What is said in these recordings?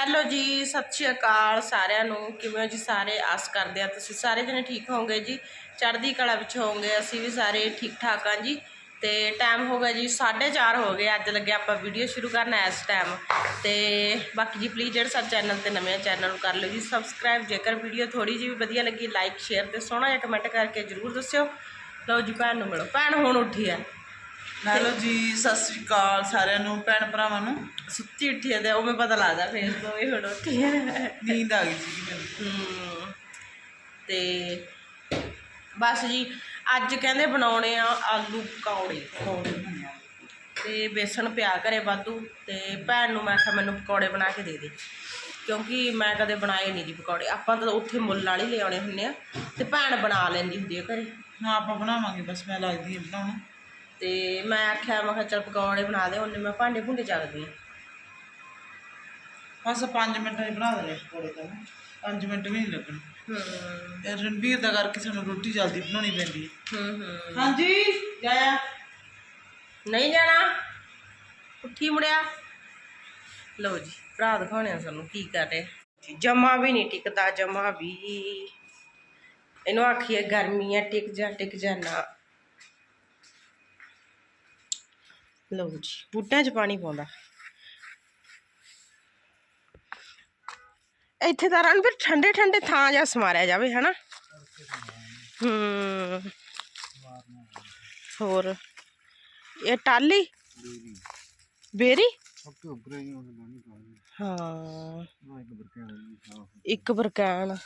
Hello ਜੀ, ਸਤਿ ਸ਼੍ਰੀ ਅਕਾਲ ਸਾਰਿਆਂ ਨੂੰ। ਕਿਵੇਂ ਹੋ ਜੀ ਸਾਰੇ? ਆਸ ਕਰਦੇ ਆ ਤੁਸੀਂ ਸਾਰੇ ਜਣੇ ਠੀਕ ਹੋਵੋਗੇ ਜੀ। ਚੜ੍ਹਦੀ ਕਲਾ ਵਿੱਚ ਹੋਵੋਗੇ, ਅਸੀਂ ਵੀ ਸਾਰੇ ਠੀਕ ਠਾਕ ਆ ਜੀ। ਤੇ ਟਾਈਮ ਹੋ ਗਿਆ ਜੀ 4:30 ਹੋ ਗਏ, ਅੱਜ ਲੱਗਿਆ ਆਪਾਂ ਵੀਡੀਓ ਸ਼ੁਰੂ ਕਰਨਾ ਇਸ ਟਾਈਮ ਤੇ ਬਾਕੀ ਜੀ ਪਲੀਜ਼ ਜਿਹੜੇ ਸਾਡੇ ਚੈਨਲ ਤੇ ਨਵੇਂ ਚੈਨਲ ਨੂੰ ਕਰ ਲਿਓ ਜੀ ਸਬਸਕ੍ਰਾਈਬ ਜੇਕਰ ਵੀਡੀਓ ਥੋੜੀ ਜਿਹੀ ਵੀ ਵਧੀਆ ਲੱਗੀ ਲਾਈਕ ਸ਼ੇਅਰ ਤੇ ਸੋਹਣਾ ਜਿਹਾ ਕਮੈਂਟ ਕਰਕੇ ਜਰੂਰ ਦੱਸਿਓ। ਲਓ ਜੀ, ਭੈਣ ਨੂੰ ਮਿਲੋ। ਭੈਣ ਹੁਣ ਉੱਠੀ ਆ ਹੈਲੋ ਜੀ ਸਤਿ ਸ੍ਰੀ ਅਕਾਲ ਸਾਰਿਆਂ ਨੂੰ ਭੈਣ ਭਰਾਵਾਂ ਨੂੰ। ਸੁੱਤੀ ਉੱਠੀ ਆ ਤੇ ਉਹ ਮੈਂ ਪਤਾ ਲੱਗਦਾ ਫੇਸ ਤੋਂ ਵੀ ਹੁਣ ਉੱਠੀ ਆ। ਨੀਂਦ ਆ ਗਈ ਸੀ ਮੈਨੂੰ। ਹਮ, ਤੇ ਬਸ ਜੀ ਅੱਜ ਕਹਿੰਦੇ ਬਣਾਉਣੇ ਆ ਆਲੂ ਪਕੌੜੇ। ਤੇ ਬੇਸਣ ਪਿਆ ਘਰੇ ਵਾਧੂ ਤੇ ਭੈਣ ਨੂੰ ਮੈਂ ਕਿਹਾ ਮੈਨੂੰ ਪਕੌੜੇ ਬਣਾ ਕੇ ਦੇ ਦੇ। ਕਿਉਂਕਿ ਮੈਂ ਕਦੇ ਬਣਾਏ ਨਹੀਂ ਜੀ ਪਕੌੜੇ। ਆਪਾਂ ਤਾਂ ਉੱਥੇ ਮੁੱਲ ਵਾਲੀ ਲਿਆਉਣੇ ਹੁੰਦੇ ਆ ਤੇ ਭੈਣ ਬਣਾ ਲੈਂਦੀ ਹੁੰਦੀ ਆ ਘਰੇ। ਹਾਂ ਆਪਾਂ ਬਣਾਵਾਂਗੇ ਬਸ ਮੈਂ ਲੱਗਦੀ ਹਾਂ ਬਣਾਉਣ। ਤੇ ਮੈਂ ਆਖਿਆ ਮੈਂ ਕਿਹਾ ਚੱਲ ਪਕੌੜੇ ਬਣਾ ਦੇ ਉਹਨੇ ਮੈਂ ਭਾਂਡੇ ਭੁੰਡੇ ਚੱਕਦੀ ਆ ਬਸ 5 ਮਿੰਟਾਂ 'ਚ ਬਣਾ ਦੇਣੇ ਪਕੌੜੇ ਤਾਂ। 5 ਮਿੰਟ ਵੀ ਨਹੀਂ ਲੱਗਣੇ। ਹੂੰ। ਇਹ ਰਣਵੀਰ ਦਾ ਕਰਕੇ ਸਾਨੂੰ ਰੋਟੀ ਜਲਦੀ ਬਣਾਉਣੀ ਪੈਂਦੀ ਹੈ। ਹੂੰ ਹੂੰ। ਹਾਂਜੀ ਜਾਇਆ। ਨਹੀਂ ਜਾਣਾ? ਉੱਠੀ ਮੁੜਿਆ? ਲਓ ਜੀ ਭਰਾ ਦਿਖਾਉਣੇ ਆ ਸਾਨੂੰ ਕੀ ਕਰ। ਰਹੇ ਜਮਾ ਵੀ ਨਹੀਂ ਟਿਕਦਾ ਜਮਾ ਵੀ। ਇਹਨੂੰ ਆਖੀਏ ਗਰਮੀ ਆ ਟਿਕ ਜਾ ਟਿਕ ਜਾ ਨਾ। ਲਓ ਜੀ ਬੂਟਿਆਂ 'ਚ ਪਾਣੀ ਪਾਉਂਦਾ। ਇੱਥੇ ਤਾਂ ਰਨ ਫਿਰ ਠੰਡੇ ਠੰਡੇ ਥਾਂ ਜਾ ਸਮਾਰਿਆ ਜਾਵੇ ਹਨਾ? ਹੂੰ। ਹੋਰ? ਇਹ ਟਾਲੀ ਬੇਰੀ। ਹਾਂ ਇੱਕ ਬਰਕਾਨ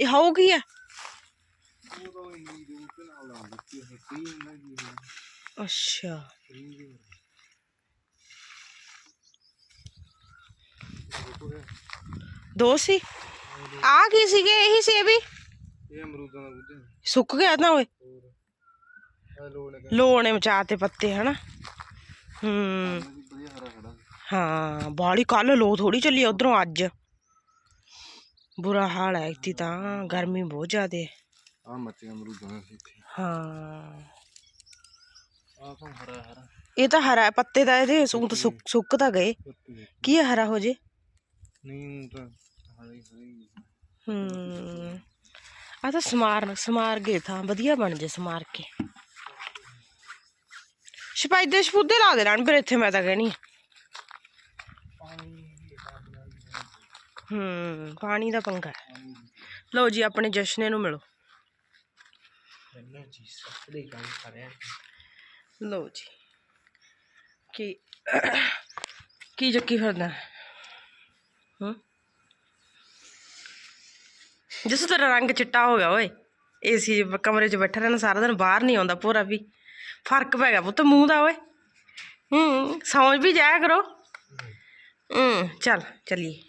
ਇਹ ਹੋਊਗੀ ਆ? ਅੱਛਾ। ਦੋ ਸੀ? ਆ ਕੀ ਸੀਗੇ? ਇਹੀ ਸੀ ਇਹ ਵੀ? ਇਹ ਅਮਰੂਦਾਂ ਦਾ ਬੂਝਾ ਸੁੱਕ ਗਿਆ ਨਾ ਓਏ। ਲੋਣੇ ਮਚਾ ਤੇ ਪੱਤੇ ਹਨਾ? ਹੂੰ। ਹਾਂ ਬਾਲੀ ਕੱਲ ਲੋ ਥੋੜੀ ਚੱਲੀ ਉਧਰੋਂ ਅੱਜ। ਬੁਰਾ ਹਾਲ ਹੈ ਇੱਥੇ ਤਾਂ। ਗਰਮੀ ਬਹੁਤ ਜ਼ਿਆਦੇ ਆ ਮੱਚੇ ਅਮਰੂਦਾਂ ਦਾ ਹਾਂ। ਆ ਤਾਂ ਹਰਾ ਹਰਾ। ਇਹ ਤਾਂ ਹਰਾ ਹੈ, ਪੱਤੇ ਤਾਂ ਇਹਦੇ ਸੂਤ ਸੁੱਕ ਸੁੱਕ ਤਾਂ ਗਏ। ਕੀ ਹੈ ਹਰਾ ਹੋ ਜੇ? ਨਹੀਂ ਤਾਂ ਹਰਾ ਹੀ ਹਰਾ ਹੀ। ਹੂੰ ਆ ਤਾਂ ਸਮਾਰ ਸਮਾਰ ਗਏ ਤਾਂ ਵਧੀਆ ਬਣ ਜੇ ਸਮਾਰ ਕੇ ਸਪਾਈਦੇ ਸਪੂਦੇ ਲਾ ਦੇ ਰਹਿਣ ਫਿਰ ਇੱਥੇ ਮੈਂ ਤਾਂ ਕਹਿਣੀ ਹੂੰ ਪਾਣੀ ਦਾ ਪੰਗਾ ਹੈ। ਲਓ ਜੀ ਆਪਣੇ ਜਸ਼ਨੇ ਨੂੰ ਮਿਲੋ। ਪਹਿਲਾਂ ਜੀ ਸੱਚੜੇ ਗੱਲ ਕਰਿਆ। ਲਓ ਜੀ। ਕੀ ਕੀ ਚੱਕੀ ਫਿਰਦਾ? ਹੂੰ? ਜਿਸ ਤੇਰਾ ਰੰਗ ਚਿੱਟਾ ਹੋ ਗਿਆ ਓਏ। ਏਸੀ ਕਮਰੇ 'ਚ ਬੈਠਾ ਰਹਿਣਾ ਸਾਰਾ ਦਿਨ ਬਾਹਰ ਨਹੀਂ ਆਉਂਦਾ ਪੂਰਾ ਵੀ। ਫ਼ਰਕ ਪੈ ਗਿਆ ਪੁੱਤ ਮੂੰਹ ਦਾ ਓਏ। ਹੂੰ ਸਮਝ ਵੀ ਜਾਇਆ ਕਰੋ। ਹੂੰ ਚੱਲ ਚਲੀਏ।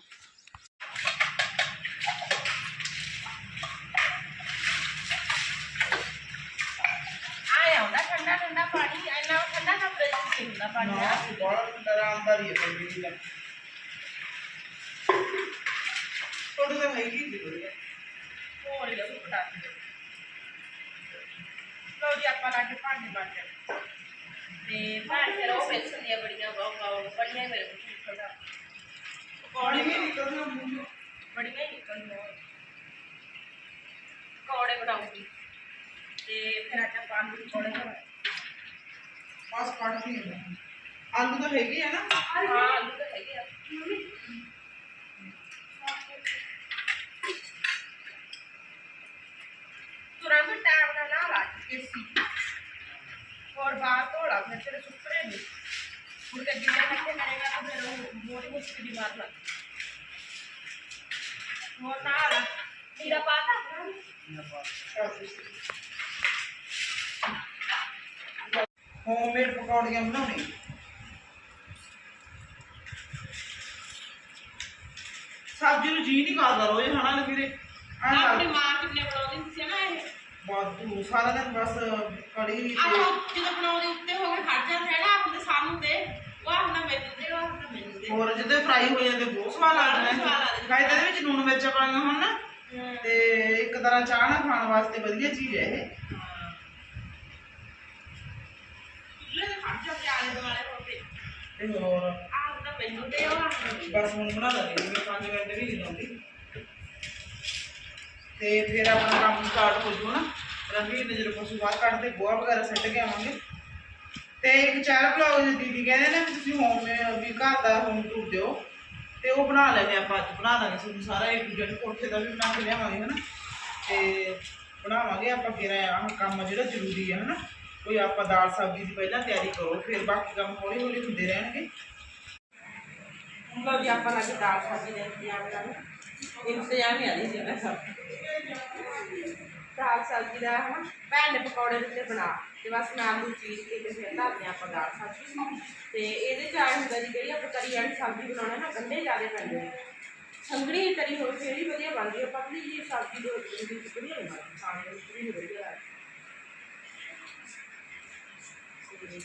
ਵਧੀਆ ਹੋਰ ਇਹ ਉੱਪਰ ਲਓ ਜੀ ਆਪਾਂ ਲਾ ਕੇ ਭਾਂਡੇ ਬਣ ਗਏ। ਤੇ ਭਾਂਡੇ ਰੋ ਬੇਸਨ ਦੀਆਂ ਬੜੀਆਂ ਬਹੁਤ ਬੜੀਆਂ ਮੇਰੇ ਕੋਲ ਨਿਕਲਦਾ ਪਾਣੀ ਵੀ ਨਿਕਲਦਾ ਮੂੰਹ। ਬੜੀਆਂ ਹੀ ਨਿਕਲਦੀਆਂ ਕੌੜੇ ਬਣਾਉਂਗੀ। ਤੇ ਫਿਰ ਅੱਜ ਆਪਾਂ ਆਲੂ ਦੇ ਕੌੜੇ ਬਣਾਉਂਗੇ ਬਸ ਕੱਢਦੀ ਹਾਂ ਮੈਂ। ਆਲੂ ਤਾਂ ਹੈਗੇ ਆ ਨਾ। ਹਾਂ ਆਲੂ ਤਾਂ ਹੈਗੇ ਆ। ਤੁਰੰਤ ਟਾਈਮ ਨਾਲ ਨਾ ਲਾ ਕੇ ਸੀ। ਹੋਰ ਬਾਹਰ ਧੋਲਾ ਫਿਰ ਤੇਰੇ ਸੁੱਕਣੇ ਨਹੀਂ। ਮੁੜ ਕੇ ਜਿੰਨਾ ਕਰਕੇ ਕਰੇਗਾ ਤਾਂ ਫਿਰ ਉਹ ਮੋਟੀ ਮੁਸ਼ਕਿਲ ਦੀ ਮਾਰ ਲੱਗ ਹੋਰ ਨਾ ਲਾ ਤੀਰਾ ਪਾਤਾ ਹੋਮਮੇਡ ਪਕੌੜੀਆਂ ਬਣਾਉਣੀ ਸਬਜ਼ੀ ਨੂੰ ਜੀ ਨਹੀਂ ਕਰਦਾ ਰੋਜ਼ ਹਨਾ ਲਵੀਰੇ ਆਪਣੀ ਮਾਂ ਕਿੰਨੇ ਬਣਾਉਂਦੀ? ਨਾ ਬਾਦੂ ਸਾਰਾ ਦਿਨ ਬਸ ਕੜੀ ਤੇ ਆਹ ਜਦੋਂ ਬਣਾਉਂਦੇ ਉੱਤੇ ਹੋ ਕੇ ਖੜ ਜਾਂਦਾ ਹੈ ਨਾ ਆਪਣੇ ਸਾਹਮਣੇ ਤੇ ਵਾਹ ਨਾ ਮੈਨੂੰ ਦੇ ਵਾਹ ਨਾ ਮੈਨੂੰ ਦੇ। ਹੋਰ ਜਿੱਦੇ ਫਰਾਈ ਹੋ ਜਾਂਦੇ ਬਹੁਤ ਸਵਾਦ ਲੱਗਦੇ ਨੇ। ਖਾਈ ਤਾਂ ਇਹਦੇ ਵਿੱਚ ਨੂਨ ਮਿਰਚ ਪਾਈਆਂ ਹੋਣ ਨਾ ਤੇ ਇੱਕ ਤਰ੍ਹਾਂ ਚਾਹ ਨਾਲ ਖਾਣ ਵਾਸਤੇ ਵਧੀਆ ਚੀਜ਼ ਹੈ ਇਹ। ਤੇ ਹੋ ਤੇ ਹੋਰ? ਆਹ ਉਹਦਾ ਮੈਨੂੰ ਤੇ ਉਹ ਬਸ ਹੁਣ ਬਣਾ ਲਾਂਗੇ ਜਿਵੇਂ 5 ਮਿੰਟ ਵੀ ਨਹੀਂ ਲਾਉਂਦੀ। ਤੇ ਫਿਰ ਆਪਣਾ ਕੰਮ ਸਟਾਰਟ ਹੋ ਜੂ ਨਾ। ਰਵੀ ਨੇ ਜਦੋਂ ਪਸ਼ੂ ਬਾਹਰ ਕੱਢਦੇ ਗੋਹਾ ਵਗੈਰਾ ਸੱਟ ਕੇ ਆਵਾਂਗੇ। ਤੇ ਇੱਕ ਚਾਰ ਬਲੌਗ ਦੀਦੀ ਕਹਿੰਦੇ ਨੇ ਤੁਸੀਂ ਹੋਮ ਵੀ ਘਰ ਦਾ ਹੋਮ ਟੂਰ ਦਿਓ। ਤੇ ਉਹ ਬਣਾ ਲੈਂਦੇ ਆਪਾਂ ਅੱਜ ਬਣਾ ਦਾਂਗੇ ਤੁਹਾਨੂੰ ਸਾਰਾ, ਇੱਕ ਜਿਹੜਾ ਕੋਠੇ ਦਾ ਵੀ ਬਣਾ ਕੇ ਲਿਆਵਾਂਗੇ, ਹਨਾ। ਤੇ ਬਣਾਵਾਂਗੇ ਆਪਾਂ ਫਿਰ ਆਹ ਕੰਮ ਜਿਹੜਾ ਜ਼ਰੂਰੀ ਹੈ ਹਨਾ। ਕੋਈ ਆਪਾਂ ਦਾਲ ਸਬਜ਼ੀ ਦੀ ਪਹਿਲਾਂ ਤਿਆਰੀ ਕਰੋ, ਫਿਰ ਬਾਕੀ ਕੰਮ ਹੌਲੀ ਹੌਲੀ ਹੁੰਦੇ ਰਹਿਣਗੇ। ਲੋ ਜੀ ਆਪਾਂ ਲੱਗੇ ਦਾਲ ਸਬਜ਼ੀ ਦਾ ਇੰਤਜ਼ਾਮ ਕਰਨ ਇੰਤਜ਼ਾਮ ਹੀ ਆਦੀ ਸੀ ਸਭ। ਦਾਲ ਸਬਜ਼ੀ ਦਾ, ਹਨਾ? ਭੈਣ ਨੇ ਪਕੌੜੇ ਦਿੱਤੇ ਬਣਾ ਤੇ ਬਸ ਮੈਂ ਆਲੂ ਚੀਜ਼ ਕੇ ਤੇ ਫਿਰ ਧਰਦੇ ਆਪਾਂ ਦਾਲ ਸਬਜ਼ੀ। ਤੇ ਇਹਦੇ ਚ ਆਏ ਹੁੰਦਾ ਜੀ, ਜਿਹੜੀ ਆਪਾਂ ਤਰੀ ਵਾਲੀ ਸਬਜ਼ੀ ਬਣਾਉਣਾ ਨਾ, ਗੰਢੇ ਜ਼ਿਆਦਾ ਪੈਂਦੇ ਨੇ। ਸੰਗੜੀ ਤਰੀ ਹੋਵੇ, ਫਿਰ ਹੀ ਵਧੀਆ ਬਣਦੀ ਹੈ ਪਤਲੀ ਜੀ ਸਬਜ਼ੀ ਦੇ ਵਿੱਚ ਵਧੀਆ ਨਹੀਂ ਬਣਦੀ ਖਾਣੇ ਦੇ ਵਿੱਚ ਵੀ ਨਹੀਂ ਵਧੀਆ ਲੱਗਦੀ। ਤੇ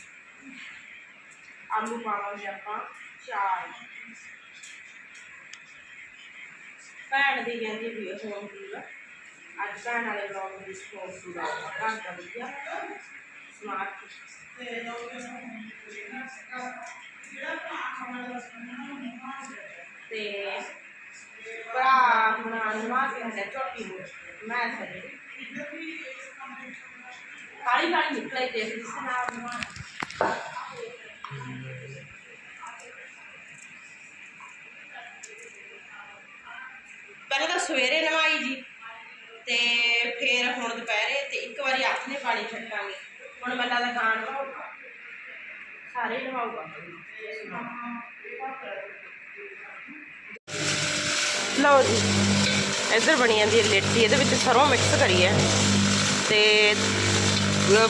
ਆਲੂ ਪਾਵਾਂਗੇ ਆਪਾਂ, ਚਾਰ। ਭੈਣ ਦੀ ਕਹਿੰਦੀ ਵੀ ਹੋਮ ਟੂਰ ਅੱਜ ਭੈਣ ਵਾਲੇ ਬਲੌਗ ਦੀ ਹੋਮ ਟੂਰ ਘਰ ਦਾ ਵਧੀਆ। ਸਮਾਰਟ ਤੇ ਭਰਾ ਬਣਾ ਨਵਾ ਕੇ ਹਟਿਆ ਝੋਟੀ ਨੂੰ। ਮੈਂ ਸੱਜੇ ਕਾਲੀ ਕਾਲੀ ਨਿਕਲੇ ਤੇ ਇਸ ਨਾਲ ਪਹਿਲਾਂ ਤਾਂ ਸਵੇਰੇ ਨਵਾਈ ਜੀ। ਤੇ ਫਿਰ ਹੁਣ ਦੁਪਹਿਰੇ ਤੇ ਇੱਕ ਵਾਰੀ ਹੱਥ ਨੇ ਪਾਣੀ ਛੱਡਾਂਗੇ ਹੁਣ ਮੈਂ ਲੱਗਦਾ ਗਾਣ ਨਵਾਊਗਾ ਸਾਰੇ ਹੀ ਲਓ ਜੀ, ਇੱਧਰ ਬਣੀ ਜਾਂਦੀ ਹੈ ਲੇਟੀ, ਇਹਦੇ ਵਿੱਚ ਸਰੋਂ ਮਿਕਸ ਕਰੀ ਹੈ। ਤੇ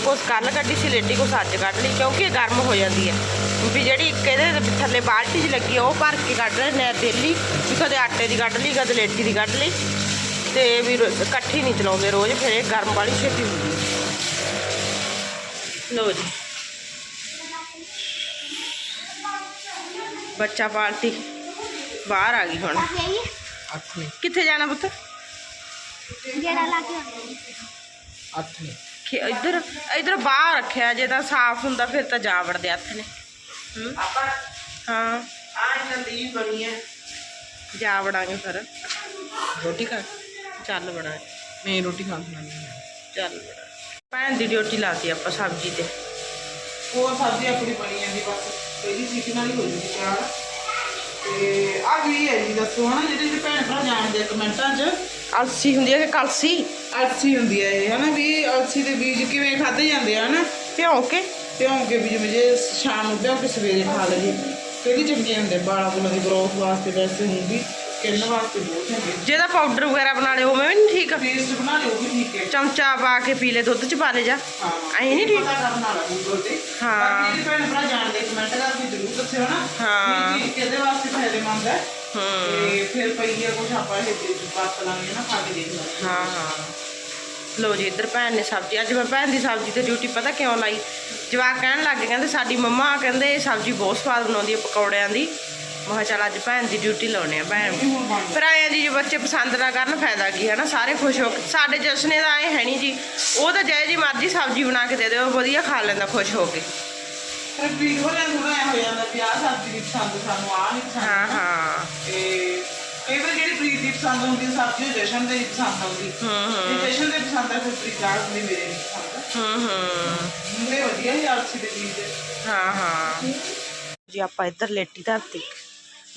ਕੁਛ ਕੱਲ ਕੱਢੀ ਸੀ ਲੇਟੀ, ਕੁਛ ਅੱਜ ਕੱਢ ਲਈ, ਕਿਉਂਕਿ ਇਹ ਗਰਮ ਹੋ ਜਾਂਦੀ ਹੈ। ਵੀ ਜਿਹੜੀ ਇੱਕ ਇਹਦੇ ਥੱਲੇ ਬਾਲਟੀ 'ਚ ਲੱਗੀ ਉਹ ਭਰ ਕੇ ਕੱਢ ਰਹੇ ਨੇ ਡੇਲੀ ਵੀ ਕਦੇ ਆਟੇ ਦੀ ਕੱਢ ਲਈ ਕਦੇ ਲੇਟੀ ਦੀ ਕੱਢ ਲਈ। ਤੇ ਵੀ ਰੋ- ਇਕੱਠੀ ਨਹੀਂ ਚਲਾਉਂਦੇ ਰੋਜ਼ ਫਿਰ ਇਹ ਗਰਮ ਵਾਲੀ ਛੇਤੀ ਹੁੰਦੀ ਹੈ। ਲਓ ਜੀ। ਬੱਚਾ ਪਾਲਟੀ ਬਾਹਰ ਆ ਗਈ ਹੁਣ। ਅੱਠ ਨੇ ਕਿੱਥੇ ਜਾਣਾ ਪੁੱਤ? ਜਿਹੜਾ ਲਾ ਕੇ ਆਉਂਦੇ ਅੱਠ ਨੇ ਖੇ- ਇੱਧਰ ਇੱਧਰ ਬਾਹਰ ਰੱਖਿਆ ਜੇ ਤਾਂ ਸਾਫ਼ ਹੁੰਦਾ ਫਿਰ ਤਾਂ ਜਾ ਵੜਦੇ ਹੱਥ ਨੇ। ਹੂੰ। ਆਪਾਂ ਹਾਂ। ਆ ਇਹਨਾਂ ਦੀ ਬਣੀ ਹੈ। ਜਾ ਵੜਾਂਗੇ ਫਿਰ। ਰੋਟੀ ਖਾ ਚੱਲ ਬਣਾ ਨਹੀਂ ਰੋਟੀ ਖਾਣ ਖਾਣੀ ਚੱਲ ਬਣਾ ਭੈਣ ਦੀ ਡਿਊਟੀ ਲਾਤੀ ਆਪਾਂ ਸਬਜ਼ੀ ਤੇ। ਉਹ ਸਬਜ਼ੀ ਆਪਣੀ ਬਣੀ ਜਾਂਦੀ ਬਸ। ਪਹਿਲੀ ਸੀਟੀ ਨਾਲ ਹੀ ਹੋ ਜੂਗੀ ਤਿਆਰ। ਤੇ ਆ ਵੀ ਹੈ ਜੀ ਦੱਸੋ ਹਨਾ ਜਿਹੜੇ ਜਿਹੜੇ ਭੈਣ ਭਰਾ ਜਾਣਦੇ ਆ ਕਮੈਂਟਾਂ 'ਚ। ਅਲਸੀ ਹੁੰਦੀ ਹੈ ਕਿ ਕਲਸੀ? ਅਲਸੀ ਹੁੰਦੀ ਹੈ ਇਹ ਹਨਾ ਵੀ ਅਲਸੀ ਦੇ ਬੀਜ ਕਿਵੇਂ ਖਾਦੇ ਜਾਂਦੇ ਆ ਹਨਾ। ਭਿਉਂ ਕੇ? ਭਿਉਂ ਕੇ ਬੀਜ ਜੇ ਸ਼ਾਮ ਨੂੰ ਭਿਉਂ ਕੇ ਸਵੇਰੇ ਖਾ ਲਈਏ। ਕਿਹੜੀ ਚੰਗੇ ਹੁੰਦੇ ਬਾਲਾਂ ਬੁਲਾਂ ਦੀ ਗਰੋਥ ਵਾਸਤੇ ਵੈਸੇ ਹੁੰਦੀ। ਸਕਿਨ ਵਾਸਤੇ ਬਹੁਤ ਚੰਗੇ ਜਿਹਦਾ ਪਾਊਡਰ ਵਗੈਰਾ ਬਣਾ ਲਿਓ ਉਵੇਂ ਵੀ ਨਹੀਂ ਠੀਕ। ਪੇਸਟ ਬਣਾ ਲਿਓ ਉਹ ਵੀ ਠੀਕ ਹੈ। ਚਮਚਾ ਪਾ ਕੇ ਪੀ ਲੈ ਦੁੱਧ ਚ ਪਾ ਲੈ ਜਾ। ਐਂ ਨੀ ਠੀਕ? ਪਤਾ ਕਰਨ ਵਾਲਾ ਗੂਗਲ ਤੇ। ਹਾਂ। ਬਾਕੀ ਜਿਹੜੇ ਭੈਣ ਭਰਾ ਜਾਣਦੇ ਕਮੈਂਟ ਕਰਕੇ ਜ਼ਰੂਰ ਦੱਸਿਓ ਨਾ। ਹਾਂ। ਵੀ ਚੀਜ਼ ਕਿਹਦੇ ਵਾਸਤੇ ਫਾਇਦੇਮੰਦ ਹੈ? ਹੂੰ। ਤੇ ਫਿਰ ਪਈ ਹੈ ਕੁਝ ਆਪਾਂ ਇਹ ਵਰਤ ਲਾਂਗੇ ਨਾ ਖਾ ਕੇ ਦੇਖ ਲਾਂਗੇ। ਹਾਂ ਹਾਂ। ਲੋ ਜੀ ਇੱਧਰ ਭੈਣ ਨੇ ਸਬਜ਼ੀ ਅੱਜ ਮੈਂ ਭੈਣ ਦੀ ਸਬਜ਼ੀ ਤੇ ਡਿਊਟੀ ਪਤਾ ਕਿਉਂ ਲਾਈ? ਜਵਾਕ ਕਹਿਣ ਲੱਗ ਗਏ ਕਹਿੰਦੇ ਸਾਡੀ ਮੰਮਾ ਕਹਿੰਦੇ ਸਬਜ਼ੀ ਬਹੁਤ ਸਵਾਦ ਬਣਾਉਂਦੀ ਹੈ ਪਕੌੜਿਆਂ ਦੀ। ਮੈਂ ਚੱਲ ਅੱਜ ਭੈਣ ਦੀ ਡਿਊਟੀ ਲਾਉਣੇ ਆ ਭੈਣ ਫਿਰ ਆਇਆ ਜੀ ਜੇ ਬੱਚੇ ਪਸੰਦ ਨਾ ਕਰਨ ਫਾਇਦਾ ਕੀ ਹੈ ਨਾ ਸਾਰੇ ਖੁਸ਼ ਹੋ ਕੇ। ਸਾਡੇ ਜਸਨੇ ਦਾ ਇਹ ਹੈ ਨਹੀਂ ਜੀ। ਉਹ ਤਾਂ ਜੈ ਜੀ ਮਰਜ਼ੀ ਸਬਜ਼ੀ ਬਣਾ ਕੇ ਦੇ ਦਿਓ ਵਧੀਆ ਖਾ ਲੈਂਦਾ ਖੁਸ਼ ਹੋ ਕੇ। ਫਿਰ ਵੀਰ ਹੋਰਾਂ ਥੋੜਾ ਐ ਹੋ ਜਾਂਦਾ ਵੀ ਆਹ ਸਬਜ਼ੀ ਨਹੀਂ ਪਸੰਦ ਸਾਨੂੰ ਆਹ ਨਹੀਂ ਪਸੰਦ। ਹਾਂ ਹਾਂ। ਤੇ ਕਈ ਵਾਰ ਜਿਹੜੀ ਪ੍ਰੀਤ ਦੀ ਪਸੰਦ ਹੁੰਦੀ ਸਬਜ਼ੀ ਉਹ ਜਸ਼ਨ ਦੇ ਨਹੀਂ ਪਸੰਦ ਆਉਂਦੀ। ਹੂੰ ਜੇ ਜਸ਼ਨ ਦੇ ਪਸੰਦ ਆ ਫਿਰ ਪ੍ਰੀਤ ਆਹ ਹੁੰਦੀ ਮੇਰੇ ਨਹੀਂ ਪਸੰਦ ਹੂੰ ਹੂੰ। ਮੁੰਡੇ ਵਧੀਆ ਹੀ ਆਲਸੀ ਦੇ ਚੀਜ਼। ਦੇ ਹਾਂ ਹਾਂ। ਜੀ ਆਪਾਂ ਇੱਧਰ ਲੇਟੀ ਧਰਤੀ।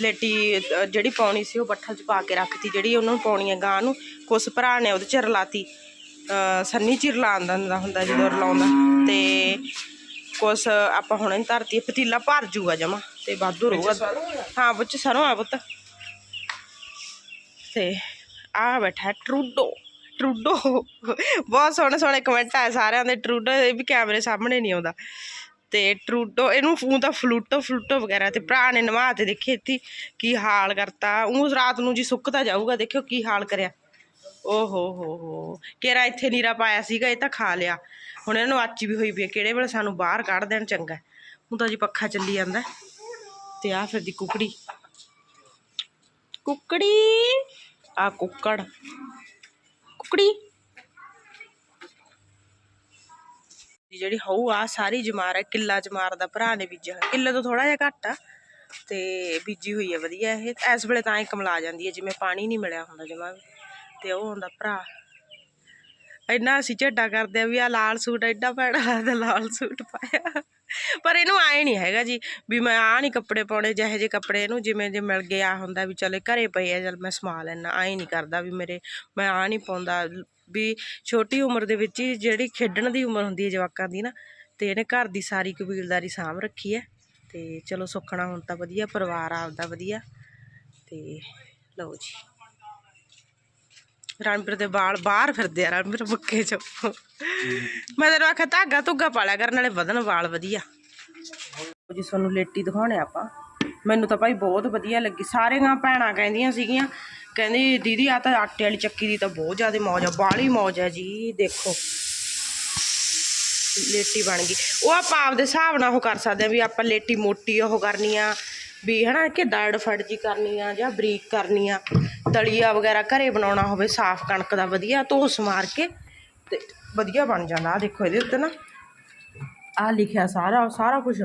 ਲੇਟੀ ਜਿਹੜੀ ਪਾਉਣੀ ਸੀ ਉਹ ਬੱਠਲ 'ਚ ਪਾ ਕੇ ਰੱਖਤੀ ਜਿਹੜੀ ਉਹਨਾਂ ਨੂੰ ਪਾਉਣੀ ਹੈ ਗਾਂ ਨੂੰ ਕੁਛ ਭਰਾ ਨੇ ਉਹਦੇ 'ਚ ਰਲਾਤੀ ਸੰਨੀ ਚ ਰਲਾਉਂਦਾ ਹੁੰਦਾ ਹੁੰਦਾ ਜਦੋਂ ਰਲਾਉਂਦਾ ਤੇ ਕੁਛ ਆਪਾਂ ਹੁਣ ਧਰਤੀ ਪਤੀਲਾ ਭਰ ਜੂਗਾ ਜਮਾ ਤੇ ਵਾਧੂ ਰਹੂਗਾ ਹਾਂ ਵਿੱਚ ਸਰੋਂ ਆ ਪੁੱਤ। ਤੇ ਆ ਬੈਠਾ ਟਰੂਡੋ ਟਰੂਡੋ। ਬਹੁਤ ਸੋਹਣੇ ਸੋਹਣੇ ਕਮੈਂਟ ਆਏ ਸਾਰਿਆਂ ਦੇ ਟਰੂਡੋ ਇਹ ਵੀ ਕੈਮਰੇ ਸਾਹਮਣੇ ਨਹੀਂ ਆਉਂਦਾ। ਤੇ ਟਰੂਟੋ ਇਹਨੂੰ ਫੋਨ ਤਾਂ ਫਲੂਟੋ ਫਲੂਟੋ ਵਗੈਰਾ ਤੇ ਭਰਾ ਨੇ ਨਵਾ ਤੇ ਦੇਖੀ ਇੱਥੇ ਕੀ ਹਾਲ ਕਰਤਾ। ਉਹ ਰਾਤ ਨੂੰ ਜੀ ਸੁੱਕਦਾ ਜਾਊਗਾ, ਦੇਖਿਓ ਕੀ ਹਾਲ ਕਰਿਆ। ਓ ਹੋ ਹੋ। ਹੋ ਕਿਹੜਾ ਇੱਥੇ ਨੀਰਾ ਪਾਇਆ ਸੀਗਾ, ਇਹ ਤਾਂ ਖਾ ਲਿਆ। ਹੁਣ ਇਹਨੂੰ ਆਚੀ ਵੀ ਹੋਈ ਪਈ ਕਿਹੜੇ ਵੇਲੇ ਸਾਨੂੰ ਬਾਹਰ ਕੱਢ ਦੇਣ ਚੰਗਾ ਹੁਣ ਤਾਂ ਜੀ ਪੱਖਾ ਚੱਲੀ ਜਾਂਦਾ ਤੇ ਆ ਫਿਰਦੀ ਕੁਕੜੀ। ਕੁਕੜੀ? ਆ ਕੁੱਕੜ। ਕੁਕੜੀ ਦੀ ਜਿਹੜੀ ਹਊ ਆ, ਸਾਰੀ ਜਮਾਰ ਹੈ ਕਿੱਲਾ ਜਮਾਰ ਦਾ ਭਰਾ ਨੇ ਬੀਜਿਆ ਕਿੱਲੇ ਤੋਂ ਥੋੜਾ ਜਿਹਾ ਘੱਟ ਆ ਤੇ ਬੀਜੀ ਹੋਈ ਹੈ ਵਧੀਆ ਇਹ। ਇਸ ਵੇਲੇ ਤਾਂ ਇਹ ਕਮਲਾ ਜਾਂਦੀ ਹੈ ਜਿਵੇਂ ਪਾਣੀ ਨਹੀਂ ਮਿਲਿਆ ਹੁੰਦਾ ਜਮਾ ਤੇ ਉਹ ਹੁੰਦਾ ਭਰਾ। ਇੰਨਾ ਅਸੀਂ ਝੱਡਾ ਕਰਦੇ ਆ ਵੀ ਆ ਲਾਲ ਸੂਟ ਐਡਾ ਭੈੜਾ ਤੇ ਲਾਲ ਸੂਟ ਪਾਇਆ। ਪਰ ਇਹਨੂੰ ਆਏ ਨਹੀਂ ਹੈਗਾ ਜੀ, ਵੀ ਮੈਂ ਆ ਨਹੀਂ ਕੱਪੜੇ ਪਾਉਣੇ, ਜਿਹੇ ਜਿਹੇ ਕੱਪੜੇ ਇਹਨੂੰ ਜਿਵੇਂ ਜੇ ਮਿਲ ਗਿਆ ਹੁੰਦਾ ਵੀ ਚਲੇ ਘਰੇ ਪਏ ਆ, ਚਲ ਮੈਂ ਸਮਾ ਲੈਣਾ ਆਏ ਨਹੀਂ ਕਰਦਾ ਵੀ ਮੇਰੇ, ਮੈਂ ਆ ਨਹੀਂ ਪਾਉਂਦਾ ਵੀ ਛੋਟੀ ਉਮਰ ਦੇ ਵਿੱਚ ਹੀ ਜਿਹੜੀ ਖੇਡਣ ਦੀ ਉਮਰ ਹੁੰਦੀ ਹੈ ਜਵਾਕਾਂ ਦੀ ਨਾ, ਤੇ ਇਹਨੇ ਘਰ ਦੀ ਸਾਰੀ ਕਬੀਲਦਾਰੀ ਸਾਂਭ ਰੱਖੀ ਹੈ। ਤੇ ਚਲੋ ਸੁੱਖਣਾ ਹੁਣ ਤਾਂ ਵਧੀਆ, ਪਰਿਵਾਰ ਆਪਦਾ ਵਧੀਆ। ਤੇ ਲਓ ਜੀ। ਰਣਬੀਰ ਦੇ ਵਾਲ ਬਾਹਰ ਫਿਰਦੇ ਆ, ਰਣਬੀਰ ਪੱਕੇ ਚ। ਮੈਂ ਤੈਨੂੰ ਆਖਿਆ, ਧਾਗਾ ਧੁੱਗਾ ਪਾ ਲਿਆ ਕਰਨ ਵਾਲੇ ਵਧਣ ਵਾਲ ਵਧੀਆ। ਜੀ, ਤੁਹਾਨੂੰ ਲੇਟੀ ਦਿਖਾਉਣੇ ਆਪਾਂ। ਮੈਨੂੰ ਤਾਂ ਭਾਈ ਬਹੁਤ ਵਧੀਆ ਲੱਗੀ। ਸਾਰੀਆਂ ਭੈਣਾਂ ਕਹਿੰਦੀਆਂ ਸੀਗੀਆਂ ਕਹਿੰਦੀ, ਦੀਦੀ ਆ ਤਾਂ ਆਟੇ ਵਾਲੀ ਚੱਕੀ ਦੀ ਤਾਂ ਬਹੁਤ ਜ਼ਿਆਦਾ ਮੌਜ ਆ, ਬਾਹਲੀ ਮੌਜ ਆ ਜੀ, ਦੇਖੋ। ਲੇਟੀ ਬਣ ਗਈ। ਉਹ ਆਪਾਂ ਆਪਦੇ ਹਿਸਾਬ ਨਾਲ ਉਹ ਕਰ ਸਕਦੇ ਆ ਵੀ ਆਪਾਂ ਲੇਟੀ ਮੋਟੀ ਉਹ ਕਰਨੀ ਆ, ਵੀ ਹਨਾ, ਕਿ ਦੜ ਫੜ ਜੀ ਕਰਨੀ ਆ ਜਾਂ ਬਰੀਕ ਕਰਨੀ ਆ। ਦਲੀਆ ਵਗੈਰਾ ਘਰੇ ਬਣਾਉਣਾ ਹੋਵੇ, ਸਾਫ਼ ਕਣਕ ਦਾ ਵਧੀਆ ਧੋਸ ਮਾਰ ਕੇ ਤੇ ਵਧੀਆ ਬਣ ਜਾਂਦਾ। ਆ ਦੇਖੋ ਇਹਦੇ ਉੱਤੇ ਨਾ ਆ ਲਿਖਿਆ ਸਾਰਾ ਸਾਰਾ ਕੁਝ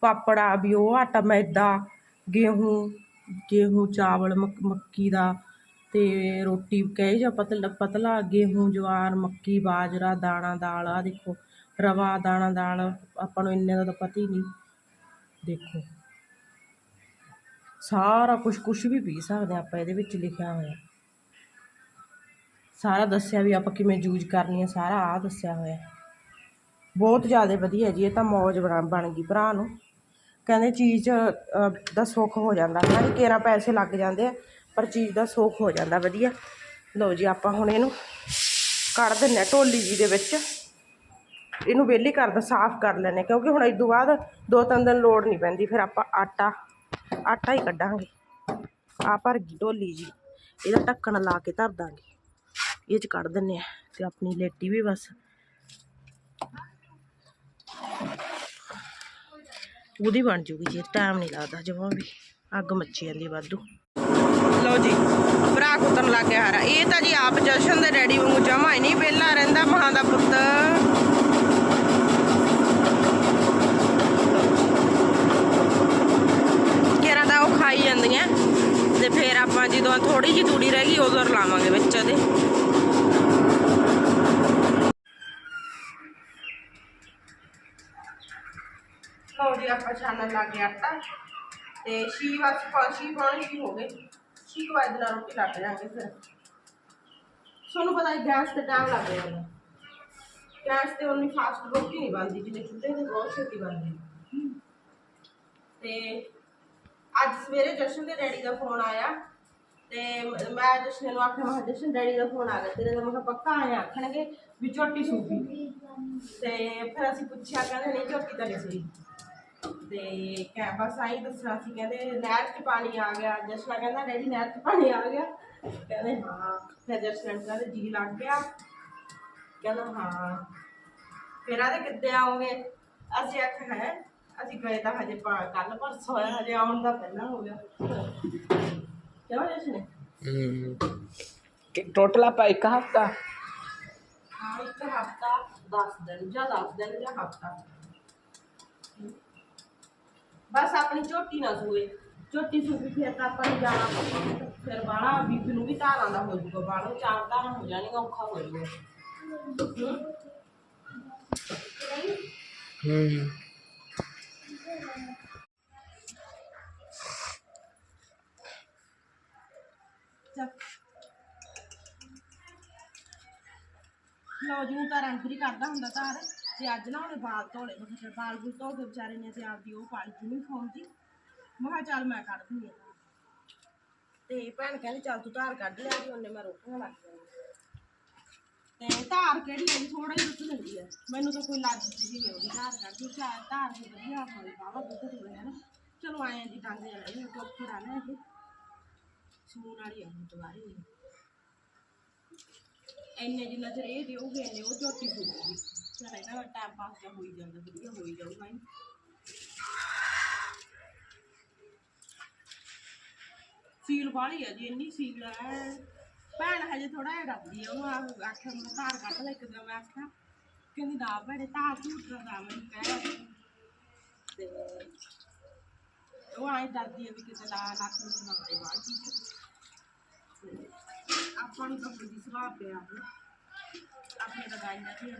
ਪਾਪੜਾ ਵੀ ਉਹ ਆਟਾ, ਮੈਦਾ, ਗੇਹੂੰ ਗੇਹੂੰ, ਚਾਵਲ, ਮਕ, ਮੱਕੀ ਦਾ ਤੇ ਰੋਟੀ ਕਹੇ ਜਾਂ ਪਤਲਾ ਪਤਲਾ ਗੇਹੂੰ, ਜਵਾਰ, ਮੱਕੀ, ਬਾਜਰਾ, ਦਾਣਾ, ਦਾਲ, ਆਹ ਦੇਖੋ, ਰਵਾ, ਦਾਣਾ, ਦਾਲ, ਆਪਾਂ ਨੂੰ ਇੰਨੇ ਦਾ ਤਾਂ ਪਤਾ ਹੀ ਨਹੀਂ। ਦੇਖੋ। ਸਾਰਾ ਕੁਝ ਕੁਝ ਵੀ ਪੀ ਸਕਦੇ ਆਪਾਂ ਇਹਦੇ ਵਿੱਚ ਲਿਖਿਆ ਹੋਇਆ। ਸਾਰਾ ਦੱਸਿਆ ਵੀ ਆਪਾਂ ਕਿਵੇਂ ਯੂਜ਼ ਕਰਨੀ ਹੈ, ਸਾਰਾ ਆ ਦੱਸਿਆ ਹੋਇਆ। ਬਹੁਤ ਜ਼ਿਆਦਾ ਵਧੀਆ ਜੀ, ਇਹ ਤਾਂ ਮੌਜ ਬਣਾ, ਬਣ ਗਈ ਭਰਾ ਨੂੰ। ਕਹਿੰਦੇ ਚੀਜ਼ ਅ, ਦਾ ਸੁੱਖ ਹੋ ਜਾਂਦਾ। ਹੈ ਨਾ ਕੇਰਾਂ ਪੈਸੇ ਲੱਗ ਜਾਂਦੇ ਆ ਪਰ ਚੀਜ਼ ਦਾ ਸੁੱਖ ਹੋ ਜਾਂਦਾ ਵਧੀਆ। ਲਓ ਜੀ ਆਪਾਂ ਹੁਣ ਇਹਨੂੰ ਕੱਢ ਦਿੰਨੇ ਆ ਢੋਲੀ ਜੀ ਦੇ ਵਿੱਚ। ਇਹਨੂੰ ਵਿਹਲੀ ਕਰਦਾ ਸਾਫ਼ ਕਰ ਲੈਣੇ ਕਿਉਂਕਿ ਹੁਣ ਇਸ ਤੋਂ ਬਾਅਦ ਦੋ ਤਿੰਨ ਦਿਨ ਲੋੜ ਨਹੀਂ ਪੈਂਦੀ ਫਿਰ ਆਪਾਂ ਆਟਾ ਆਟਾ ਹੀ ਕੱਢਾਂਗੇ। ਆ ਭਰ ਗਈ ਢੋਲੀ ਜੀ। ਇਹਦਾ ਢੱਕਣ ਲਾ ਕੇ ਧਰ ਦਾਂਗੇ। ਇਹ ਚ ਕੱਢ ਦਿੰਨੇ ਆ ਤੇ ਆਪਣੀ ਲੇਟੀ ਵੀ ਬਸ। ਉਹਦੀ ਬਣ ਜੂਗੀ ਜੀ ਟਾਈਮ ਨਹੀਂ ਲੱਗਦਾ ਜਮਾਂ ਵੀ। ਅੱਗ ਮੱਚੀ ਜਾਂਦੀ ਵਾਧੂ। ਲਓ ਜੀ, ਭਰਾ ਕੁੱਤਨ ਲੱਗ ਗਿਆ ਹਾਰਾ ਇਹ ਤਾਂ ਜੀ ਆਪ ਜਸ਼ਨ ਦੇ ਡੈਡੀ ਵਾਂਗੂ ਜਮਾ ਹੀ ਨਹੀਂ, ਵਿਹਲਾ ਰਹਿੰਦਾ ਮਹਾਂ ਦਾ ਪੁੱਤ। ਕੇਰਾ ਦਾ ਉਹ ਖਾਈ ਜਾਂਦੀਆਂ। ਤੇ ਫਿਰ ਆਪਾਂ ਜਦੋਂ ਥੋੜੀ ਜਿਹੀ ਤੂੜੀ ਰਹਿ ਗਈ, ਉਦੋਂ ਲਾਵਾਂਗੇ ਵਿੱਚ ਇਹਦੇ ਲਓ ਜੀ ਆਪਾਂ ਛਾਨਣ ਲੱਗ ਗਿਆ ਆਟਾ। ਤੇ ਛੀ ਵਸ ਪੰਛੀ ਪਾਉਣੇ ਹੀ ਹੋ ਗਏ। ਛੀ ਕੁ ਵਜੇ ਨਾਲ ਰੋਟੀ ਲੱਗ ਜਾਾਂਗੇ ਫਿਰ। ਤੁਹਾਨੂੰ ਪਤਾ ਗੈਸ ਤੇ ਟਾਈਮ ਲੱਗ ਜਾਂਦਾ ਗੈਸ ਤੇ ਉਨੀ ਫਾਸਟ ਰੋਟੀ ਨਹੀਂ ਬਣਦੀ ਜਿਵੇਂ ਚੁੱਲ੍ਹੇ ਤੇ ਬਹੁਤ ਛੇਤੀ ਬਣਦੀ। ਤੇ ਅੱਜ ਸਵੇਰੇ ਜਸ਼ਨ ਦੇ ਡੈਡੀ ਦਾ ਫੋਨ ਆਇਆ। ਤੇ ਮੈਂ ਜਸ਼ਨ ਨੂੰ ਆਖਿਆ ਮੈਂ ਕਿਹਾ, ਜਸ਼ਨ ਡੈਡੀ ਦਾ ਫੋਨ ਆ ਗਿਆ ਤੇਰੇ ਦਾ ਮੈਂ ਪੱਕਾ ਆਇਆ ਆਖਣਗੇ ਵੀ ਝੋਟੀ ਸੂਪੀ ਤੇ ਫਿਰ ਅਸੀਂ ਪੁੱਛਿਆ ਕਹਿੰਦੇ ਨਹੀਂ ਝੋਟੀ ਤਾਂ ਨਹੀਂ ਸੂਈ ਤੇ ਕਹਿ ਬਸ ਆਈ ਦੱਸਣਾ ਸੀ ਕਹਿੰਦੇ ਨਹਿਰ 'ਚ ਪਾਣੀ ਆ ਗਿਆ। ਜਸ਼ਨਾ ਕਹਿੰਦਾ ਡੈਡੀ ਨਹਿਰ 'ਚ ਪਾਣੀ ਆ ਗਿਆ। ਕਹਿੰਦੇ ਹਾਂ। ਫਿਰ ਜਸ਼ਨਾ ਕਹਿੰਦੇ ਜੀ ਲੱਗ ਗਿਆ। ਕਹਿੰਦਾ ਹਾਂ। ਫਿਰ ਆਦੇ ਕਿੱਦੇ ਆਓਗੇ? ਅਸੀਂ ਆਖਿਆ ਹੈ ਅਸੀਂ ਗਏ ਤਾਂ ਹਜੇ ਕੱਲ ਪਰਸੋਂ ਹੋਇਆ ਹਜੇ ਆਉਣ ਦਾ ਪਹਿਲਾਂ ਹੋ ਗਿਆ। ਕਿਉਂ ਜਸ਼ਨੇ? ਕਿ ਟੋਟਲ ਆਪਾਂ ਇੱਕ ਹਫਤਾ? ਹਾਂ ਇੱਕ ਹਫਤਾ 10 ਦਿਨ ਜਾਂ 10 ਦਿਨ ਜਾਂ ਹਫਤਾ। ਬਸ ਆਪਣੀ ਝੋਟੀ ਨਾ ਸੂਏ। ਝੋਟੀ ਸੂਈ ਫਿਰ ਤਾਂ ਆਪਾਂ ਨੂੰ ਜਾਣਾ ਪਊਗਾ। ਫਿਰ ਬਾਹਲਾ ਬੀਬੀ ਨੂੰ ਵੀ ਧਾਰਾਂ ਦਾ ਹੋ ਜਾਊਗਾ। ਬਾਹਲੋਂ ਚਾਰ ਧਾਰਾਂ ਹੋ ਜਾਣਗੀਆਂ ਔਖਾ ਹੋ ਜਾਊਗਾ। ਹਮ? ਹੂੰ ਲਓ ਜੀ ਤਾਂ ਰੰਗ ਫਰੀ ਕਰਦਾ ਹੁੰਦਾ ਧਾਰ। ਤੇ ਅੱਜ ਨਾ ਉਹਨੇ ਬਾਲ ਧੋਲੇ ਮੈਂ ਕਿਹਾ ਚੱਲ ਬਾਲ ਬੁਲ ਧੋ ਕੇ ਵਿਚਾਰੇ ਨੇ ਤੇ ਆਪਦੀ ਉਹ ਪਾਲੀ ਜਿਹਨੂੰ ਖਾਉਣ ਦੀ ਮੈਂ ਕਿਹਾ ਚੱਲ ਮੈਂ ਕੱਢ ਦਿੰਦੀ ਹਾਂ। ਤੇ ਭੈਣ ਕਹਿੰਦੀ ਚੱਲ ਤੂੰ ਧਾਰ ਕੱਢ ਲਿਆ ਜੀ ਉਹਨੇ ਮੈਂ ਰੋਟੀਆਂ ਲੱਗ ਜਾਣੀ ਤੇ ਧਾਰ ਕਿਹੜੀ ਹੈ ਥੋੜਾ ਹੀ ਦੁੱਧ ਦਿੰਦੀ ਹੈ। ਮੈਨੂੰ ਤਾਂ ਕੋਈ ਲੱਜ ਜੀ ਨਹੀਂ ਆਉਂਦੀ ਧਾਰ ਕੱਢਦੀ ਚਾਹ ਧਾਰ ਦੀ ਵਧੀਆ ਹੋਈ ਬਾਵਾ ਦੁੱਧ ਦੇ ਹੈ ਨਾ। ਚਲੋ ਆਏ ਆ ਜੀ ਡੰਗ ਜਿਹਾ ਲੈ ਲਈ ਟੋਕਰ ਆ ਨਾ ਇਹ ਸੂਣ ਵਾਲੀ ਆ ਹੁਣ ਦੁਬਾਰੇ ਇੰਨੇ ਟਾਈਮ ਪਾਸ ਤਾਂ ਹੋਈ ਜਾਂਦਾ ਵਧੀਆ ਹੋਈ ਜਾਊਗਾ ਹੀ ਸੀਲ ਵਾਲੀ ਆ ਜੀ ਇੰਨੀ ਸੀਲ ਹੈ ਭੈਣ ਹਜੇ ਥੋੜਾ ਜਿਹਾ ਡਰਦੀ ਆ ਉਹਨੂੰ ਆਖਿਆ ਮੈਂ ਧਾਰ ਕੱਢ ਲੈ ਇੱਕ ਦਿਨ ਮੈਂ ਆਖਿਆ ਕਹਿੰਦੀ ਨਾ ਭੈਣੇ ਧਾਰ ਝੂਟ ਦਾ ਮੈਨੂੰ ਕਹਿ ਤੇ ਉਹ ਆਈ ਡਰਦੀ ਹੈ ਵੀ ਕਿਤੇ ਲਾ ਲੱਕ ਨੂੰ ਨਾ ਮਾਰੇ ਬਾਹਰ ਚੀਜ਼ ਆਪਾਂ ਨੂੰ ਤਾਂ ਬੁੱਧੀ ਸੁਭਾਅ ਪਿਆ ਆਪਣੇ ਤਾਂ ਗਾਈਆਂ ਤੇ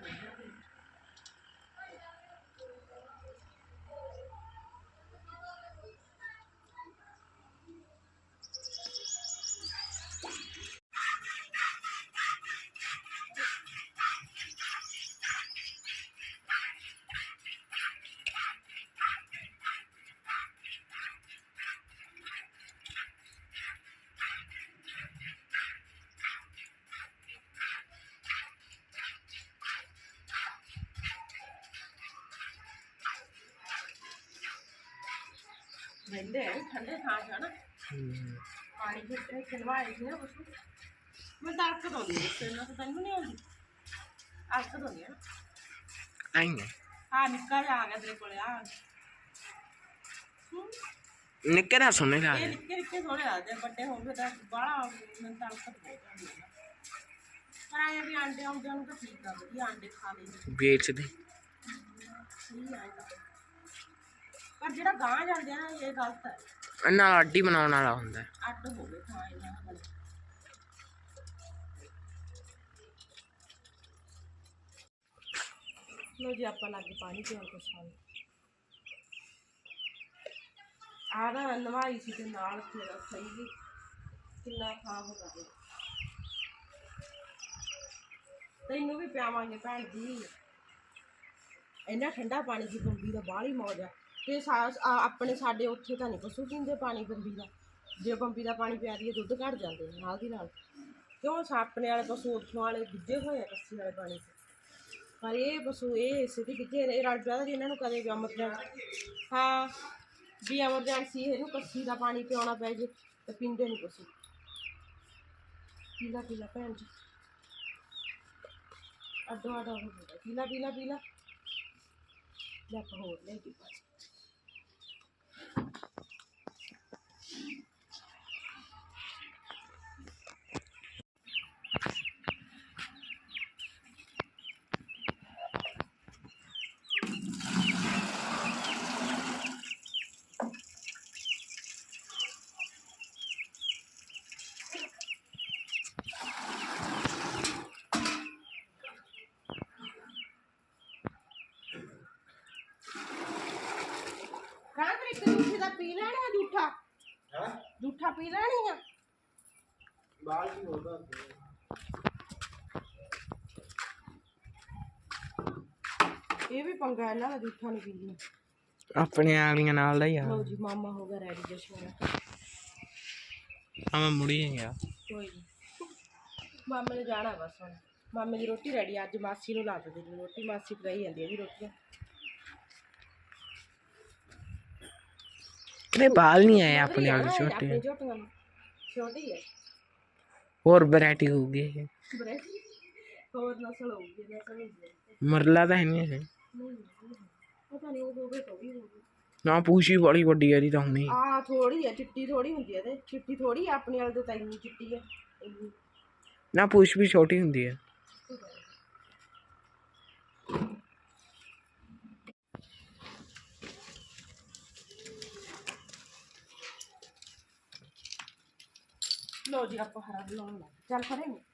ਹੁੰਦੀਆਂ ਰਹਿੰਦੇ ਆ ਠੰਡੇ ਥਾਂ 'ਚ ਹਨਾ ਪਾਣੀ ਫਿੱਟੇ ਖਿਲਵਾਏ ਸੀ ਨਾ ਪਸ਼ੂ ਮੈਂ ਤਾਂ ਅੱਖ ਤੋਂ ਨਹੀਂ ਤੇ ਨਾ ਤੈਨੂੰ ਨਹੀਂ ਆਉਂਦੀ ਅੱਖ ਤੋਂ ਨਹੀਂ ਆਈਆਂ ਆ ਨਿੱਕਾ ਜਿਹਾ ਆ ਗਿਆ ਤੇਰੇ ਕੋਲੇ ਆ ਨਿੱਕੇ ਦਾ ਸੁਣਨੇ ਇਹ ਲੱਗੇ ਨਿੱਕੇ ਨਿੱਕੇ ਥੋੜੇ ਲੱਗਦੇ ਆ, ਵੱਡੇ ਹੋ ਗਏ ਤਾਂ ਬਾਹਲਾ ਮੈਨੂੰ ਤਾਂ ਅੱਖ ਤੋਂ ਬਹੁਤ ਆਉਂਦੀ ਆ ਪਰ ਆਏ ਵੀ ਆਂਡੇ ਆਉਂਦੇ ਨੂੰ ਤਾਂ ਠੀਕ ਆ ਵਧੀਆ ਆਂਡੇ ਖਾ ਲੈਂਦੇ ਵੇਚਦੇ ਸਹੀ ਆ ਇਹ ਤਾਂ। ਪਰ ਜਿਹੜਾ ਗਾਂ ਜਾਂਦੇ ਆ ਨਾ ਇਹ ਗਲਤ ਹੈ। ਨਾਲ ਅੱਡੀ ਬਣਾਉਣ ਵਾਲਾ ਹੁੰਦਾ ਹੈ। ਅੱਡ ਹੋ ਗਏ ਥਾਂ ਇਹਨਾਂ ਨਾਲ ਲੋ ਜੀ ਆਪਾਂ ਲੱਗ ਪਾਣੀ ਪੀਣ ਕੁਛ ਨਾਲ ਆ ਨਾ ਨਵਾਈ ਸੀ ਤੇ ਨਾਲ ਫਿਰ ਸਹੀ ਵੀ ਕਿੰਨਾ ਖਾ ਹੋ ਗਿਆ ਤੈਨੂੰ ਵੀ ਪਿਆਵਾਂਗੇ ਭੈਣ ਜੀ। ਇੰਨਾ ਠੰਡਾ ਪਾਣੀ ਦੀ ਬੰਬੀ ਦਾ ਬਾਹਲੀ ਮੌਜ ਆ। ਤੇ ਸਾ- ਆਪਣੇ ਸਾਡੇ ਉੱਥੇ ਤਾਂ ਨਹੀਂ ਪਸ਼ੂ ਪੀਂਦੇ ਪਾਣੀ ਬੰਬੀ ਦਾ। ਜੇ ਬੰਬੀ ਦਾ ਪਾਣੀ ਪਿਆ ਦਈਏ, ਦੁੱਧ ਘਟ ਜਾਂਦੇ ਨੇ ਨਾਲ ਦੀ ਨਾਲ। ਕਿਉਂ ਸਾਪਣੇ ਵਾਲੇ ਪਸ਼ੂ ਉੱਥੋਂ ਵਾਲੇ ਗਿੱਜੇ ਹੋਏ ਆ ਕੱਸੀ ਵਾਲੇ ਪਾਣੀ 'ਚ? ਪਰ ਇਹ ਪਸ਼ੂ, ਇਹ ਸਿੱਧੀ ਗਿੱਜੇ ਨੇ। ਰਲ ਪਿਆ ਇਹਨਾਂ ਨੂੰ ਕਦੇ ਵੀ ਮਤਲਬ ਹਾਂ, ਵੀ ਐਮਰਜੈਂਸੀ ਇਹਨੂੰ ਕੱਸੀ ਦਾ ਪਾਣੀ ਪਿਆਉਣਾ ਪੈ ਜੇ, ਤੇ ਪੀਂਦੇ ਨਹੀਂ ਪਸ਼ੂ। ਪੀਲਾ ਪੀਲਾ ਭੈਣ ਜੀ। ਅੱਡੋ ਅੱਡਾ ਹੋ ਗਿਆ ਪੀਲਾ ਪੀਲਾ ਪੀਲਾ। ਲੈ ਆਪਾਂ ਹੋਰ ਲੈ ਕੇ ਪਾ ਕਹਾਂ ਤੇ ਇੱਕ ਜੂਠੇ ਦਾ ਪੀ ਲੈਣਾ ਜੂਠਾ? ਹਾਂ? ਜੂਠਾ ਪੀ ਲੈਣੀ ਆ? ਇਹ ਵੀ ਪੰਗਾ ਇਹਨਾਂ ਦਾ ਜੂਠਾ ਨਹੀਂ ਪੀਂਦੀ। ਆਪਣੇ ਵਾਲੀਆਂ ਨਾਲ ਦਾ ਹੀ ਆ। ਲਓ ਜੀ ਮਾਮਾ ਹੋ ਗਿਆ ਰੈਡੀ ਜਸ਼ਨ ਆ ਮੈਂ ਮੁੜੀ ਗਿਆ। ਕੋਈ ਨਹੀਂ ਮਾਮੇ ਨੇ ਜਾਣਾ ਬਸ ਹੁਣ। ਮਾਮੇ ਦੀ ਰੋਟੀ ਰੈਡੀ ਅੱਜ ਮਾਸੀ ਨੂੰ ਲਾ ਦੇ ਦੀ ਰੋਟੀ। ਮਾਸੀ ਪਕਾਈ ਜਾਂਦੀ ਹੈ ਵੀ ਰੋਟੀਆਂ। ਇਹਦੇ ਬਾਲ ਨਹੀਂ ਆਏ ਆਪਣੇ ਵਾਲੇ ਛੋਟੇ। ਝੋਟੀਆਂ ਨੂੰ। ਛੋਟੀ ਹੈ। ਹੋਰ ਵੈਰਾਈਟੀ ਹੋਊਗੀ ਇਹ। ਬਰੇ ਹੋਰ ਨਸਲ ਹੋਊਗੀ ਨਸਲ ਹੋਊਗੀ। ਮਰਲਾ ਤਾਂ ਹੈ ਨਹੀਂ ਨਹੀਂ ਪਤਾ ਨਹੀਂ ਉਹ ਹੋਵੇ ਤਾਂ ਵੀ ਹੋਵੇ। ਨਾ ਪੂਛੀ ਬੜੀ ਵੱਡੀ ਆ ਇਹਦੀ ਤਾਂ ਹੁਣੀ। ਆ ਥੋੜੀ ਹੈ ਚਿੱਟੀ ਥੋੜੀ ਹੁੰਦੀ ਹੈ ਤੇ ਚਿੱਟੀ ਥੋੜੀ ਆਪਣੇ ਵਾਲੇ ਤੇ ਤਾਂ ਇੰਨੀ ਚਿੱਟੀ ਹੈ ਇੰਨੀ। ਨਾ ਪੂਛ ਵੀ ਛੋਟੀ ਹੁੰਦੀ ਹੈ ਲੋ ਜੀ ਆਪਾਂ ਹਰਾ ਬਣਾਉਣ ਲੱਗ ਚੱਲ ਕਰਾਂਗੇ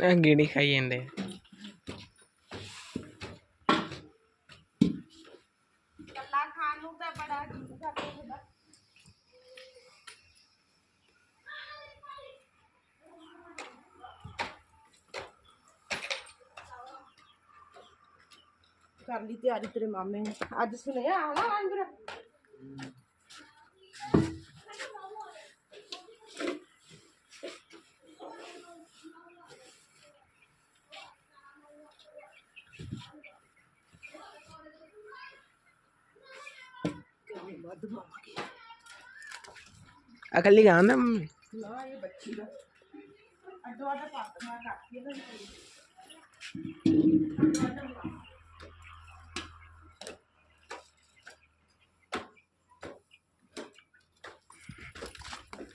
ਇਹ ਗੀੜੀ ਖਾਈ ਜਾਂਦੇ ਆ। ਕੱਲਾ ਖਾਣ ਨੂੰ ਤਾਂ ਬੜਾ ਜੀ ਕਰਦੇ ਹੁੰਦਾ ਕਰ ਲਈ ਤਿਆਰੀ ਤੇਰੇ ਮਾਮੇ ਨੇ। ਅੱਜ ਸੁਣਿਆ ਆਣਾ ਅੰਦਰ ਅਕਲੀ ਗਾਂਦਾ ਮੰਮੀ ਨਾ ਇਹ ਬੱਚੀ ਦਾ ਅੱਡੋ ਅੱਡ ਪੱਤ ਮਾਰ ਰੱਖੀ ਇਹਨਾਂ ਨੇ ਅੱਡੋ ਅੱਡ ਬਣਾ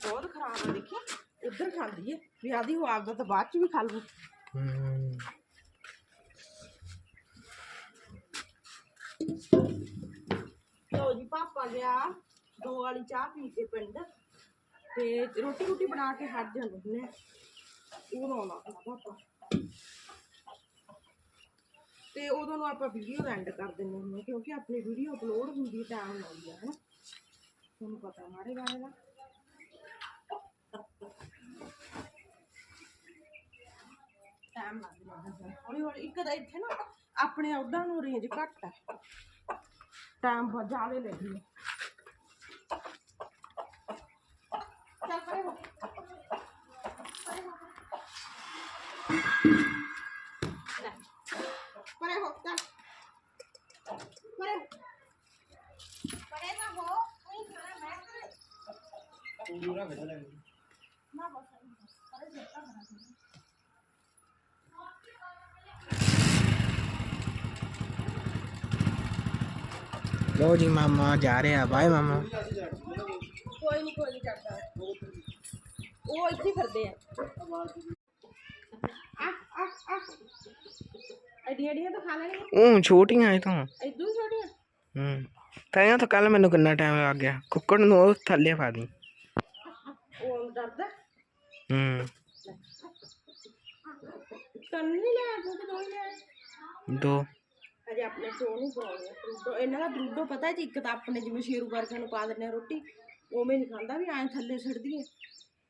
ਬਹੁਤ ਖਰਾਬ ਆ ਦੇਖੀ। ਖਾਂਦੀ ਹੈ ਵੀ ਆਦੀ ਉਹ ਆਪਦਾ ਤਾਂ ਬਾਅਦ ਚ ਵੀ ਖਾ ਲੂ ਆ ਗਿਆ ਦੋ ਵਾਲੀ ਚਾਹ ਪੀ ਕੇ ਪਿੰਡ। ਤੇ ਰੋਟੀ ਰੋਟੀ ਬਣਾ ਕੇ ਹਟ ਜਾਂਦੇ ਹੁੰਦੇ ਆ ਉਹ ਆਉਣਾ ਪਾਪਾ। ਤੇ ਉਦੋਂ ਨੂੰ ਆਪਾਂ ਵੀਡੀਓ ਐਂਡ ਕਰ ਦਿੰਦੇ ਹੁੰਦੇ ਹਾਂ ਕਿਉਂਕਿ ਆਪਣੀ ਵੀਡੀਓ ਅਪਲੋਡ ਹੁੰਦੀ ਟਾਈਮ ਲੱਗਦਾ ਹੈ ਨਾ ਤੁਹਾਨੂੰ ਪਤਾ ਮਾਰੇ ਬਾਰੇ ਦਾ। ਟਾਈਮ ਲੱਗ ਜਾਂਦਾ ਹੌਲੀ ਹੌਲੀ ਇੱਕ ਤਾਂ ਇੱਥੇ ਨਾ ਆਪਣੇ ਉਦਾਂ ਨੂੰ ਰੇਂਜ ਘੱਟ ਹੈ। ਟਾਈਮ ਬਹੁਤ ਜ਼ਿਆਦਾ ਲੱਗੀ ਹੈ। लो जी मामा जा रहे हैं बाय मामा ਕੋਈ ਨਹੀਂ ਕੋਈ ਨਹੀਂ ਕਰਦਾ ਉਹ ਇੱਥੇ ਫਿਰਦੇ ਆ। ਆ ਆ ਆ। ਅੜੀਆਂ ਅੜੀਆਂ ਤਾਂ ਖਾ ਲੈਣੀਆਂ। ਉਹ ਛੋਟੀਆਂ ਇਹ ਤਾਂ। ਇਦੋਂ ਛੋਟੀਆਂ? ਹੂੰ ਤਾਂ ਤਾਂ ਕੱਲ ਮੈਨੂੰ ਕਿੰਨਾ ਟਾਈਮ ਲੱਗ ਗਿਆ। ਕੁੱਕੜ ਨੂੰ ਉਹ ਥੱਲੇ ਪਾ ਦੀ। ਉਹ ਡਰਦਾ ਹੂੰ। ਤਨ ਨਹੀਂ ਲਿਆ ਤੂੰ ਦੋ ਹੀ ਲਿਆ? ਦੋ। ਅਜੇ ਆਪਣੇ ਚੋਂ ਨੂੰ ਪਾਉਣੇ। ਬਰੂਡੋ ਇਹਨਾਂ ਦਾ ਬਰੂਡੋ ਪਤਾ ਜੀ ਇੱਕ ਤਾਂ ਆਪਣੇ ਜਿਵੇਂ ਸ਼ੇਰੂ ਵਰਗਿਆਂ ਨੂੰ ਪਾ ਦਿੰਦੇ ਆ ਰੋਟੀ। ਉਵੇਂ ਨਹੀਂ ਖਾਂਦਾ ਵੀ ਐਂ ਥੱਲੇ ਸਿੱਟਦੀ ਹੈ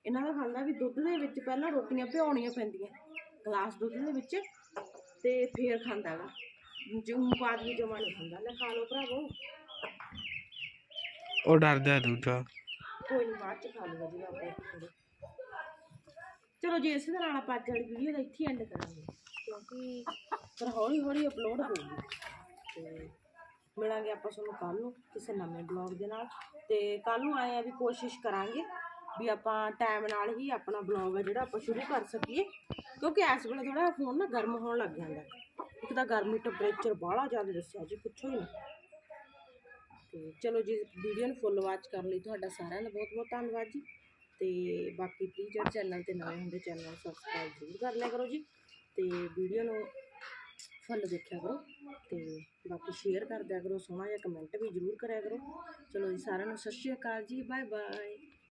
ਇਹਨਾਂ ਦਾ ਖਾਂਦਾ ਵੀ ਦੁੱਧ ਦੇ ਵਿੱਚ ਪਹਿਲਾਂ ਰੋਟੀਆਂ ਭਿਉਣੀਆਂ ਪੈਂਦੀਆਂ ਗਲਾਸ ਦੁੱਧ ਦੇ ਵਿੱਚ ਤੇ ਫੇਰ ਖਾਂਦਾ ਗਾ। ਜਿਉਂ ਪਾ ਦੀ ਜਮਾ ਨਹੀਂ ਖਾਂਦਾ ਲੈ ਖਾ ਲਓ ਭਰਾਵੋ। ਉਹ ਡਰਦਾ ਦੂਜਾ। ਕੋਈ ਨਹੀਂ ਬਾਅਦ ਚ ਖਾ ਲੂਗਾ ਜੀ ਆਪਾਂ ਚਲੋ ਜੀ ਇਸੇ ਤਰ੍ਹਾਂ ਆਪਾਂ ਅੱਜ ਵਾਲੀ ਵੀਡੀਓ ਦਾ ਇੱਥੇ ਐਂਡ ਕਰਾਂਗੇ ਕਿਉਂਕਿ ਫਿਰ ਹੌਲੀ ਹੌਲੀ ਅਪਲੋਡ ਹੋਊਗੀ। ਤੇ ਮਿਲਾਂਗੇ ਆਪਾਂ ਤੁਹਾਨੂੰ ਕੱਲ ਨੂੰ ਕਿਸੇ ਨਵੇਂ ਬਲੌਗ ਦੇ ਨਾਲ। ਤੇ ਕੱਲ ਨੂੰ ਆਏ ਆ ਵੀ ਕੋਸ਼ਿਸ਼ ਕਰਾਂਗੇ ਵੀ ਆਪਾਂ ਟਾਈਮ ਨਾਲ ਹੀ ਆਪਣਾ ਬਲੌਗ ਆ ਜਿਹੜਾ ਆਪਾਂ ਸ਼ੁਰੂ ਕਰ ਸਕੀਏ। ਕਿਉਂਕਿ ਇਸ ਵੇਲੇ ਥੋੜਾ ਫੋਨ ਨਾ ਗਰਮ ਹੋਣ ਲੱਗ ਜਾਂਦਾ। ਇੱਕ ਤਾਂ ਗਰਮੀ ਟੈਂਪਰੇਚਰ ਬਾਹਲਾ ਜ਼ਿਆਦਾ ਦੱਸਿਆ ਜੀ, ਪੁੱਛੋ ਹੀ ਨਾ। ਤੇ ਚਲੋ ਜੀ ਵੀਡੀਓ ਨੂੰ ਫੁੱਲ ਵਾਚ ਕਰਨ ਲਈ ਤੁਹਾਡਾ ਸਾਰਿਆਂ ਦਾ ਬਹੁਤ ਬਹੁਤ ਧੰਨਵਾਦ ਜੀ। ਤੇ ਬਾਕੀ ਪਲੀਜ਼ ਜਿਹੜੇ ਚੈਨਲ ਤੇ ਨਵੇਂ ਹੁੰਦੇ ਚੈਨਲ ਨੂੰ ਸਬਸਕ੍ਰਾਈਬ ਜ਼ਰੂਰ ਕਰ ਲਿਆ ਕਰੋ ਜੀ। ਤੇ ਵੀਡੀਓ ਨੂੰ ਫੁੱਲ ਦੇਖਿਆ ਕਰੋ ਤੇ ਬਾਕੀ ਸ਼ੇਅਰ ਕਰ ਦਿਆ ਕਰੋ, ਸੋਹਣਾ ਜਿਹਾ ਕਮੈਂਟ ਵੀ ਜ਼ਰੂਰ ਕਰਿਆ ਕਰੋ। ਚਲੋ ਜੀ, ਸਾਰਿਆਂ ਨੂੰ ਸਤਿ ਸ਼੍ਰੀ ਅਕਾਲ ਜੀ ਬਾਏ ਬਾਏ